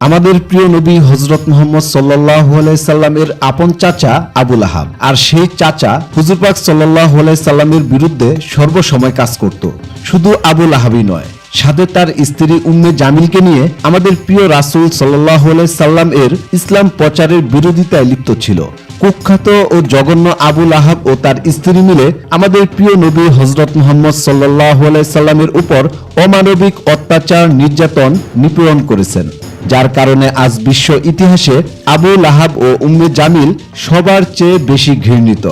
আমাদের প্রিয় নবী হজরত মোহাম্মদ সাল্লাহ সাল্লামের আপন চাচা আবুল আহাব আর সেই চাচা হুজুর পাক সাল্লাহ সাল্লামের বিরুদ্ধে সর্বসময় কাজ করত। শুধু আবুল আহাবই নয়, সাথে তার স্ত্রী উম্মে জামিলকে নিয়ে আমাদের প্রিয় রাসুল সাল্লাহ সাল্লাম এর ইসলাম প্রচারের বিরোধিতায় লিপ্ত ছিল। কুখ্যাত ও জঘন্য আবুল আহাব ও তার স্ত্রী মিলে আমাদের প্রিয় নবী হজরত মোহাম্মদ সাল্লাহ সাল্লামের উপর অমানবিক অত্যাচার, নির্যাতন নিপীড়ন করেছেন। যার কারণে আজ বিশ্ব ইতিহাসে আবু লাহাব ও উম্মে জামিল সবার চেয়ে বেশি ঘৃণিত।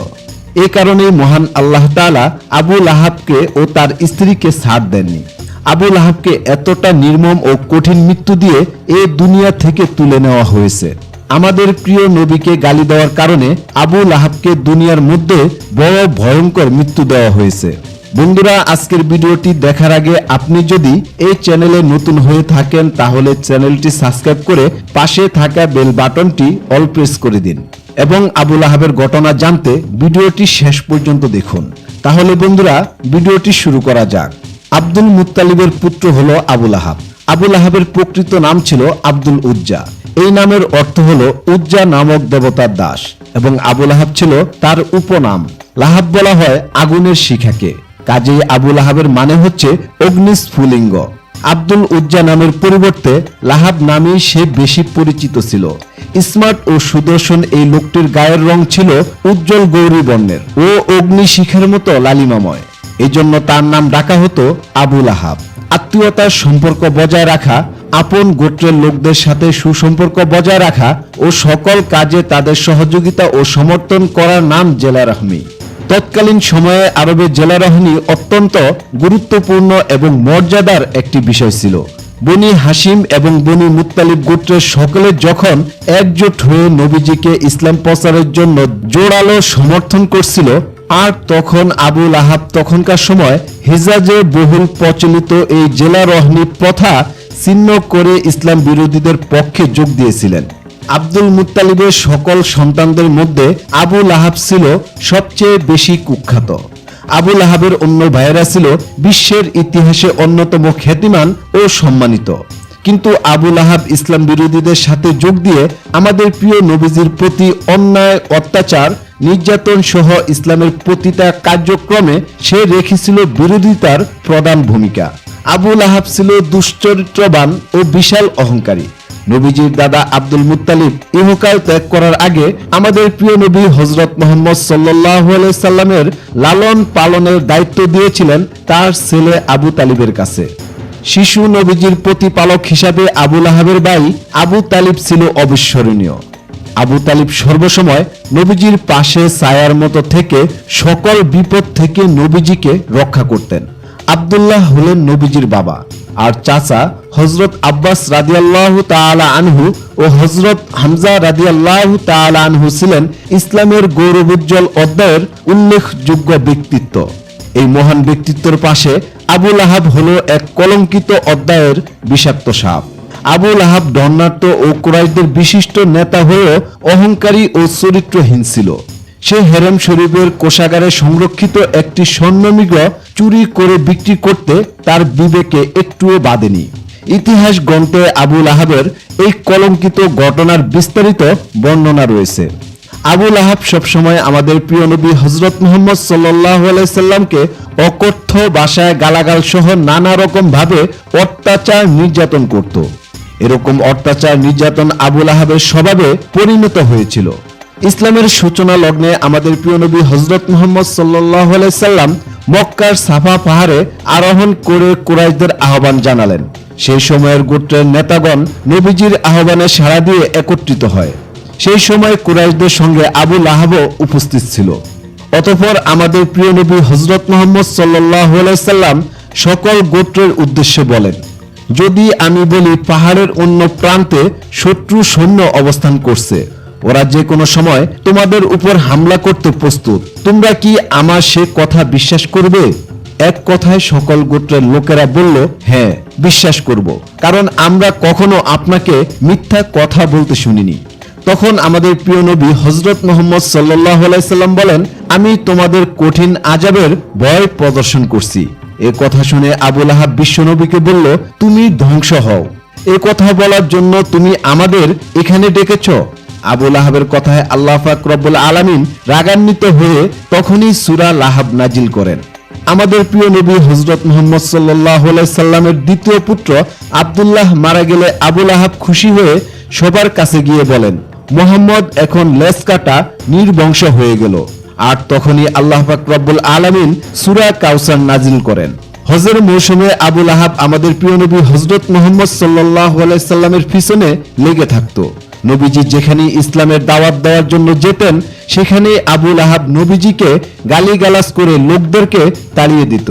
এ কারণে মহান আল্লাহ তাআলা আবু লাহাবকে ও তার স্ত্রীকে ছাড় দেননি। আবু লাহাবকে এতটা নির্মম ও কঠিন মৃত্যু দিয়ে এ দুনিয়া থেকে তুলে নেওয়া হয়েছে। আমাদের প্রিয় নবীকে গালি দেওয়ার কারণে আবু লাহাবকে দুনিয়ার মধ্যে বড় ভয়ঙ্কর মৃত্যু দেওয়া হয়েছে। বন্ধুরা, আজকের ভিডিওটি দেখার আগে আপনি যদি এই চ্যানেলে নতুন হয়ে থাকেন, তাহলে চ্যানেলটি সাবস্ক্রাইব করে পাশে থাকা বেল বাটনটি অল প্রেস করে দিন এবং আবুল আহাবের ঘটনা জানতে ভিডিওটি শেষ পর্যন্ত দেখুন। তাহলে বন্ধুরা, ভিডিওটি শুরু করা যাক। আব্দুল মুত্তালিবের পুত্র হলো আবুল আহাব। আবুল আহাবের প্রকৃত নাম ছিল আব্দুল উজ্জা। এই নামের অর্থ হল উজ্জা নামক দেবতার দাস এবং আবুল আহাব ছিল তার উপনাম। লাহাব বলা হয় আগুনের শিখাকে। কাজেই আবুল আহাবের মানে হচ্ছে অগ্নিস্ফুলিঙ্গ। আব্দুল উজ্জা নামের পরিবর্তে লাহাব নামেই সে বেশি পরিচিত ছিল। স্মার্ট ও সুদর্শন এই লোকটির গায়ের রং ছিল উজ্জ্বল গৌরী বর্ণের ও অগ্নি শিখের মতো লালিমাময়। এই জন্য তার নাম ডাকা হতো আবুল আহাব আত্মীয়তার সম্পর্ক বজায় রাখা, আপন গোত্রের লোকদের সাথে সুসম্পর্ক বজায় রাখা ও সকল কাজে তাদের সহযোগিতা ও সমর্থন করার নাম জেলা রহমি তৎকালীন সময়ে আরবে জেলা অত্যন্ত গুরুত্বপূর্ণ এবং মর্যাদার একটি বিষয় ছিল। বনি হাসিম এবং বনি মুত্তালিব গোত্রের সকলে যখন একজোট হয়ে নবীজিকে ইসলাম প্রচারের জন্য জোরালো সমর্থন করছিল, আর তখন আবুল আহাব তখনকার সময় হিজাজে বহুল প্রচলিত এই জেলা রহনি প্রথা ছিন্ন করে ইসলাম বিরোধীদের পক্ষে যোগ দিয়েছিলেন। আব্দুল মুত্তালিবের সকল সন্তানদের মধ্যে আবুল আহাব ছিল সবচেয়ে বেশি কুখ্যাত। আবুল আহাবের অন্য ভাইয়েরা ছিল বিশ্বের ইতিহাসে অন্যতম খ্যাতিমান ও সম্মানিত। কিন্তু আবুল আহাব ইসলাম বিরোধীদের সাথে যোগ দিয়ে আমাদের প্রিয় নবীজির প্রতি অন্যায়, অত্যাচার, নির্যাতন সহ ইসলামের প্রতিটা কার্যক্রমে সে রেখেছিল বিরোধিতার প্রধান ভূমিকা। আবুল আহাব ছিল দুশ্চরিত্রবান ও বিশাল অহংকারী। নবীজির দাদা আব্দুল মুত্তালিব ইহকাল ত্যাগ করার আগে আমাদের প্রিয় নবী হজরত মোহাম্মদ সাল্লাহ সাল্লামের লালন পালনের দায়িত্ব দিয়েছিলেন তার ছেলে আবু তালিবের কাছে। শিশু নবীজির প্রতিপালক হিসাবে আবুল আহাবের ভাই আবু তালিব ছিল অবিস্মরণীয়। আবু তালিব সর্বসময় নবীজির পাশে ছায়ার মতো থেকে সকল বিপদ থেকে নবীজিকে রক্ষা করতেন। আব্দুল্লাহ হলেন নবীজির বাবা। আর চাচা হজরত আব্বাস রাদিয়াল্লাহ তাআলা আনহু ও হজরত হামজা রাদিয়াল্লাহ তাআলা আনহু ছিলেন ইসলামের গৌরবোজ্জ্বল অধ্যায়ের উল্লেখযোগ্য ব্যক্তিত্ব। এই মহান ব্যক্তিত্বের পাশে আবুল আহাব হলো এক কলঙ্কিত অধ্যায়ের বিষাক্ত সাপ। আবুল আহাব ধর্নাট্য ও কুরাইশদের বিশিষ্ট নেতা হয়েও অহংকারী ও চরিত্রহীন ছিল। সে হেরেম শরীফের কোষাগারে সংরক্ষিত একটি স্বর্ণমিগ্র চুরি করে বিক্রি করতে তার বিবেকে একটুও বাঁধেনি। ইতিহাস গ্রন্থে আবুল আহাবের এই কলঙ্কিত ঘটনার বিস্তারিত বর্ণনা রয়েছে। আবুল আহাব সবসময় আমাদের প্রিয় নবী হজরত মোহাম্মদ সাল্লাহ অকথ্য ভাষায় গালাগাল সহ নানা রকম ভাবে অত্যাচার নির্যাতন করত। এরকম অত্যাচার নির্যাতন আবুল আহাবের স্বভাবে পরিণত হয়েছিল। ইসলামের সূচনা লগ্নে আমাদের প্রিয় নবী হজরত মোহাম্মদ সাল্লাহ সাল্লাম মক্কার সাফা পাহাড়ে আরোহণ করে কুরাইশদের আহ্বান জানালেন। সেই সময়ের গোত্রের নেতাগণ নবীজির আহ্বানে সাড়া দিয়ে একত্রিত হয়। সেই সময় কুরাইশদের সঙ্গে আবু লাহাবও উপস্থিত ছিল। অতঃপর আমাদের প্রিয় নবী হজরত মোহাম্মদ সাল্লাহ সাল্লাম সকল গোত্রের উদ্দেশ্যে বলেন, যদি আমি বলি পাহাড়ের অন্য প্রান্তে শত্রু সৈন্য অবস্থান করছে ওরা যে কোনো সময় তোমাদের উপর হামলা করতে প্রস্তুত। তোমরা কি আমার সে কথা বিশ্বাস করবে? এক কথায় সকল গোত্রের লোকেরা বলল হ্যাঁ বিশ্বাস করব। কারণ আমরা কখনো আপনাকে মিথ্যা কথা বলতে শুনিনি। তখন আমাদের প্রিয় নবী হজরত মোহাম্মদ সাল্লাহ সাল্লাম বলেন, আমি তোমাদের কঠিন আজাবের ভয় প্রদর্শন করছি। এ কথা শুনে আবুল আহাব বিশ্বনবীকে বলল, তুমি ধ্বংস হও। এ কথা বলার জন্য তুমি আমাদের এখানে ডেকেছ? আবুল আহাবের কথায় আল্লাহ পাক রব্বুল আলামিন রাগান্বিত হয়ে তখনই সূরা লাহাব নাজিল করেন। আমাদের প্রিয় নবী হজরত মোহাম্মদ সাল্লাহ সাল্লামের দ্বিতীয় পুত্র আব্দুল্লাহ মারা গেলে আবুল আহাব খুশি হয়ে সবার কাছে গিয়ে বলেন, মোহাম্মদ এখন লেস কাটা নির্বংশ হয়ে গেল। আর তখনই আল্লাহ পাক রব্বুল আলামিন সূরা কাউসার নাজিল করেন। হজের মৌসুমে আবুল আহাব আমাদের প্রিয় নবী হজরত মোহাম্মদ সাল্লাহ সাল্লামের পিছনে লেগে থাকতো। নবীজি যেখানে ইসলামের দাওয়াত দেওয়ার জন্য যেতেন, সেখানে আবুল আহাব নবীজিকে গালিগালাজ করে লোকদেরকে তাড়িয়ে দিত।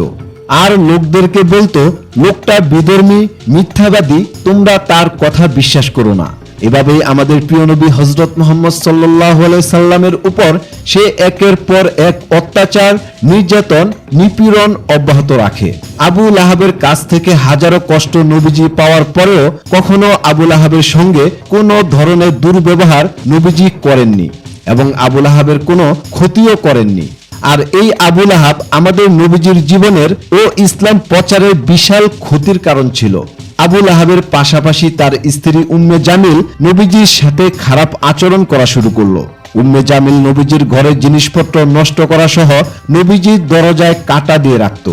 আর লোকদেরকে বলতো, লোকটা বিধর্মী, মিথ্যাবাদী, তোমরা তার কথা বিশ্বাস করো না। এভাবেই আমাদের প্রিয় নবী হজরত মোহাম্মদ সাল্লাহ সাল্লামের উপর সে একের পর এক অত্যাচার, নির্যাতন, নিপীড়ন অব্যাহত রাখে। আবুল আহাবের কাছ থেকে হাজারো কষ্ট নবীজি পাওয়ার পরেও কখনো আবুল আহাবের সঙ্গে কোনো ধরনের দুর্ব্যবহার নবীজি করেননি এবং আবুল আহাবের কোনো ক্ষতিও করেননি। আর এই আবুল আহাব আমাদের নবীজির জীবনের ও ইসলাম প্রচারের বিশাল ক্ষতির কারণ ছিল। আবুল আহাবের পাশাপাশি তার স্ত্রী উম্মে জামিল নবীজির সাথে খারাপ আচরণ করা শুরু করল। উম্মে জামিল নবীজির ঘরের জিনিসপত্র নষ্ট করা সহ নবীজির দরজায় কাটা দিয়ে রাখত।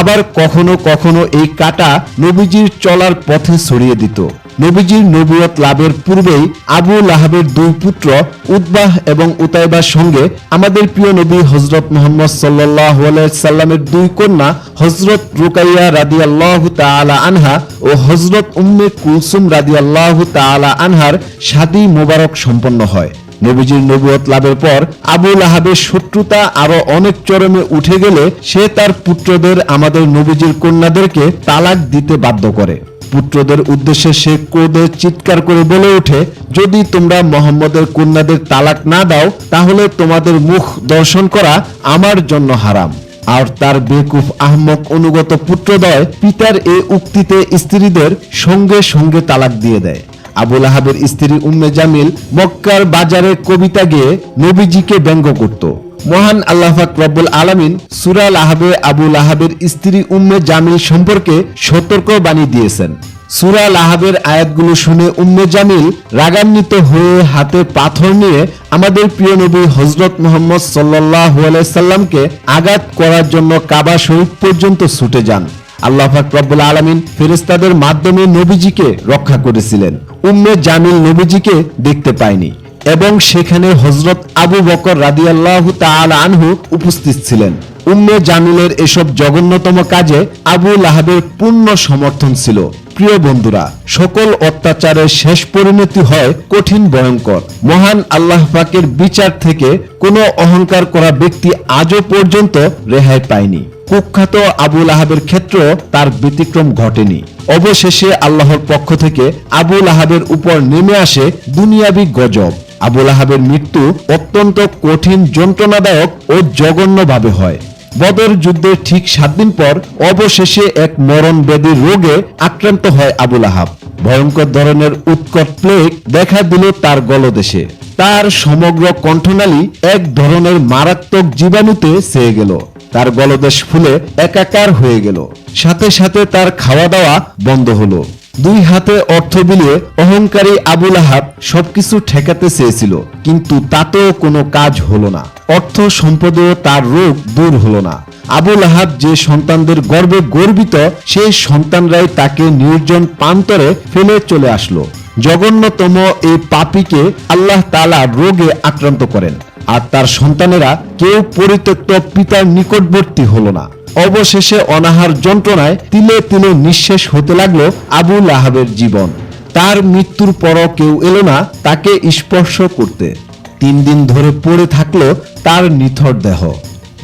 আবার কখনো কখনো এই কাটা নবীজির চলার পথে ছড়িয়ে দিত। নবীজির নবুয়ত লাভের পূর্বেই আবু লাহাবের দুই পুত্র উদ্বাহ এবং উতাইবার সঙ্গে আমাদের প্রিয় নবী হজরত মোহাম্মদ সাল্লাহ সাল্লামের দুই কন্যা হজরত রুকাইয়া রাদি আল্লাহ তালা আনহা ও হজরত উম্মে কুলসুম রাদি আল্লাহ তালা আনহার শাদী মোবারক সম্পন্ন হয়। নবীজির নবুয়ত লাভের পর আবু লাহাবের শত্রুতা আরও অনেক চরমে উঠে গেলে সে তার পুত্রদের আমাদের নবীজির কন্যাদেরকে তালাক দিতে বাধ্য করে। পুত্রদের উদ্দেশ্যে সে ক্রোধে চিৎকার করে বলে ওঠে, যদি তোমরা মোহাম্মদের কন্যাদের তালাক না দাও, তাহলে তোমাদের মুখ দর্শন করা আমার জন্য হারাম। আর তার বেকুফ আহমক অনুগত পুত্রদয় পিতার এ উক্তিতে স্ত্রীদের সঙ্গে সঙ্গে তালাক দিয়ে দেয়। আবুল আহাবের স্ত্রী উম্মে জামিল মক্কার বাজারে কবিতা গেয়ে নবীজিকে ব্যঙ্গ করত। মহান আল্লাহ পাক রব্বুল আলামিন সুরাল আহাবে আবুল আহাবের স্ত্রী উম্মে জামিল সম্পর্কে সতর্ক বাণী দিয়েছেন। সুরা লাহাবের আয়াতগুলো শুনে উম্মে জামিল রাগান্বিত হয়ে হাতে পাথর নিয়ে আমাদের প্রিয় নবী হজরত মোহাম্মদ সাল্লাহ সাল্লামকে আঘাত করার জন্য কাবা শরীফ পর্যন্ত ছুটে যান। আল্লাহ পাক রব্বুল আলামিন ফেরেশতাদের মাধ্যমে নবীজিকে রক্ষা করেছিলেন। উম্মে জামিল নবীজিকে দেখতে পায়নি। এবং সেখানে হজরত আবু বকর রাদিয়াল্লাহু তাআলা আনহু উপস্থিত ছিলেন। উম্মে জামিলের এসব জঘন্যতম কাজে আবু লাহাবের পূর্ণ সমর্থন ছিল। প্রিয় বন্ধুরা, সকল অত্যাচারের শেষ পরিণতি হয় কঠিন, ভয়ঙ্কর। মহান আল্লাহ পাকের বিচার থেকে কোনো অহংকার করা ব্যক্তি আজও পর্যন্ত রেহাই পায়নি। কুখ্যাত আবুল আহাবের ক্ষেত্র তার ব্যতিক্রম ঘটেনি। অবশেষে আল্লাহর পক্ষ থেকে আবুল আহাবের উপর নেমে আসে দুনিয়াবি গজব। আবুল আহাবের মৃত্যু অত্যন্ত কঠিন যন্ত্রণাদায়ক ও জঘন্যভাবে হয়। বদর যুদ্ধের ঠিক সাত দিন পর অবশেষে এক মরণ ব্যাধি রোগে আক্রান্ত হয় আবুল আহাব ভয়ঙ্কর ধরনের উৎকট প্লেগ দেখা দিল তার গলদেশে। তার সমগ্র কণ্ঠনালী এক ধরনের মারাত্মক জীবাণুতে সেয়ে গেল। তার গলদেশ ফুলে একাকার হয়ে গেল। সাথে সাথে তার খাওয়া দাওয়া বন্ধ হলো। দুই হাতে অর্থ বিলিয়ে অহংকারী আবুল আহাব সবকিছু ঠেকাতে চেয়েছিল, কিন্তু তাতেও কোনো কাজ হলো না। অর্থ সম্পদেও তার রোগ দূর হলো না। আবুল আহাব যে সন্তানদের গর্বে গর্বিত, সেই সন্তানরাই তাকে নির্জন প্রান্তরে ফেলে চলে আসলো। জঘন্যতম এই পাপীকে আল্লাহ তালা রোগে আক্রান্ত করেন, আর তার সন্তানেরা কেউ পরিত্যক্ত পিতার নিকটবর্তী হলো না। অবশেষে অনাহার যন্ত্রণায় তিলে তিলে নিঃশেষ হতে লাগল আবুল আহাবের জীবন। তার মৃত্যুর পরও কেউ এলো না তাকে স্পর্শ করতে। তিন দিন ধরে পড়ে থাকল তার নিথর দেহ।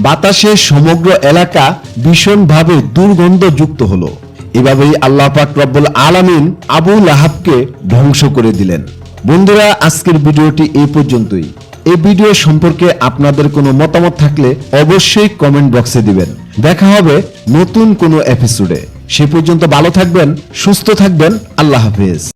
বাতাসে সমগ্র এলাকা ভীষণভাবে দুর্গন্ধযুক্ত হলো। এভাবেই আল্লাহ পাক রব্বুল আলামিন আবুল আহাবকে ধ্বংস করে দিলেন। বন্ধুরা, আজকের ভিডিওটি এই পর্যন্তই। এই ভিডিও সম্পর্কে আপনাদের কোনো মতামত থাকলে অবশ্যই কমেন্ট বক্সে দিবেন। দেখা হবে নতুন কোনো এপিসোডে সে পর্যন্ত ভালো থাকবেন সুস্থ থাকবেন আল্লাহ হাফেজ।